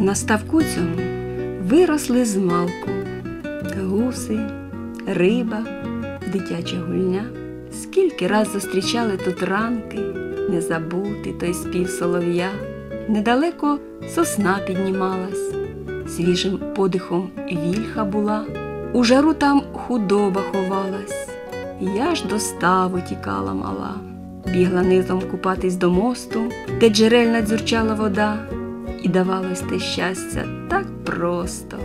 На ставку цьому виросли з малку гуси, риба, дитяча гульня. Скільки раз зустрічали тут ранки, не забути той спів солов'я. Недалеко сосна піднімалась, свіжим подихом вільха була, у жару там худоба ховалась. Я ж до ставу тікала мала, бігла низом купатись до мосту, де джерельна дзюрчала вода, і давалось те щастя так просто.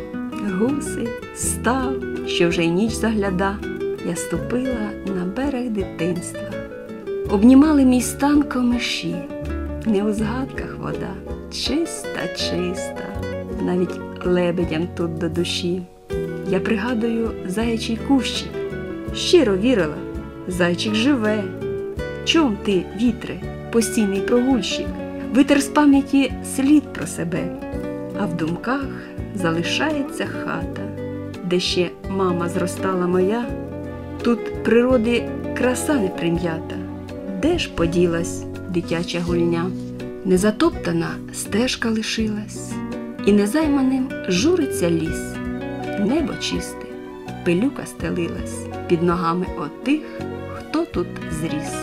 Гуси, став, що вже й ніч загляда, я ступила на берег дитинства. Обнімали мій стан комиші, не у згадках вода, чиста, чиста, навіть лебедям тут до душі. Я пригадую заячий кущик, щиро вірила, зайчик живе. Чом ти, вітре, постійний прогульщик, витер з пам'яті слід про себе, а в думках залишається хата, де ще мама зростала моя, тут природи краса не прим'ята, де ж поділась дитяча гульня, незатоптана стежка лишилась, і незайманим журиться ліс, небо чисте, пилюка стелилась під ногами отих, хто тут зріс.